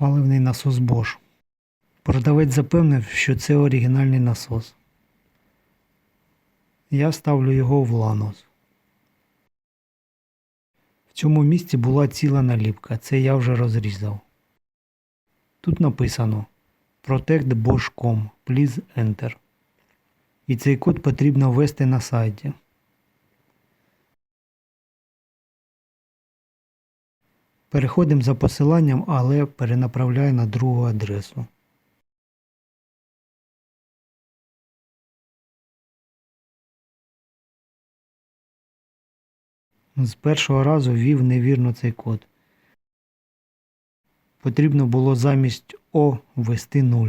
Паливний насос Bosch. Продавець запевнив, що це оригінальний насос. Я ставлю його в ланос. В цьому місці була ціла наліпка, це я вже розрізав. Тут написано Protect Bosch.com, please enter. І цей код потрібно ввести на сайті. Переходимо за посиланням, але перенаправляю на другу адресу. З першого разу ввів невірно цей код. Потрібно було замість О ввести 0.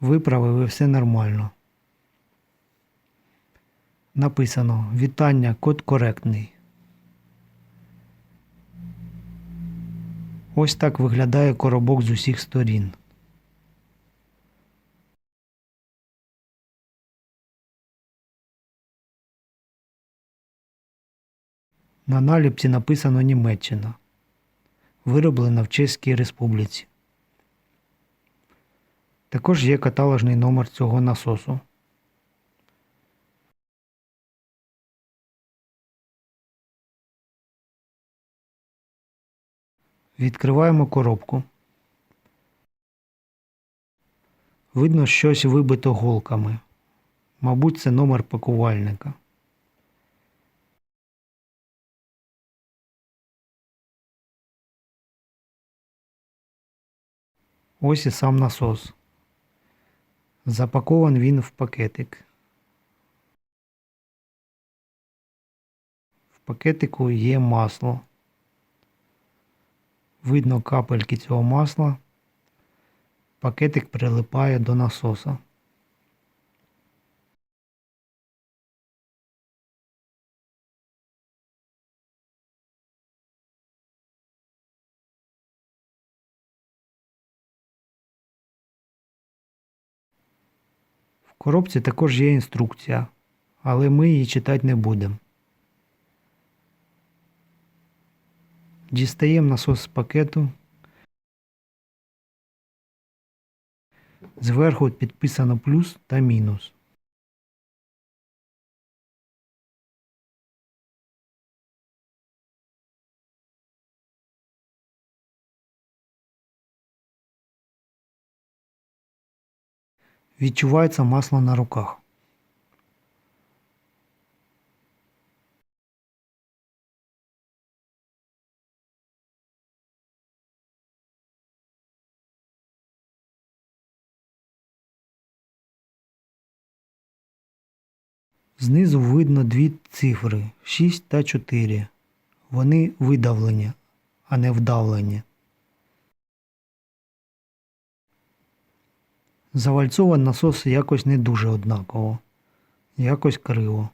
Виправив і все нормально. Написано Вітання, код коректний. Ось так виглядає коробок з усіх сторін. На наліпці написано Німеччина. Вироблена в Чеській Республіці. Також є каталожний номер цього насосу. Відкриваємо коробку. Видно щось вибито голками. Мабуть, це номер пакувальника. Ось і сам насос. Запакован він в пакетик. В пакетику є масло. Видно капельки цього масла. Пакетик прилипає до насоса. В коробці також є інструкція, але ми її читати не будемо. Дістаємо насос з пакету. Зверху підписано плюс та мінус. Відчувається масло на руках. Знизу видно дві цифри 6 та 4. Вони видавлені, а не вдавлені. Завальцований насос якось не дуже однаково, якось криво.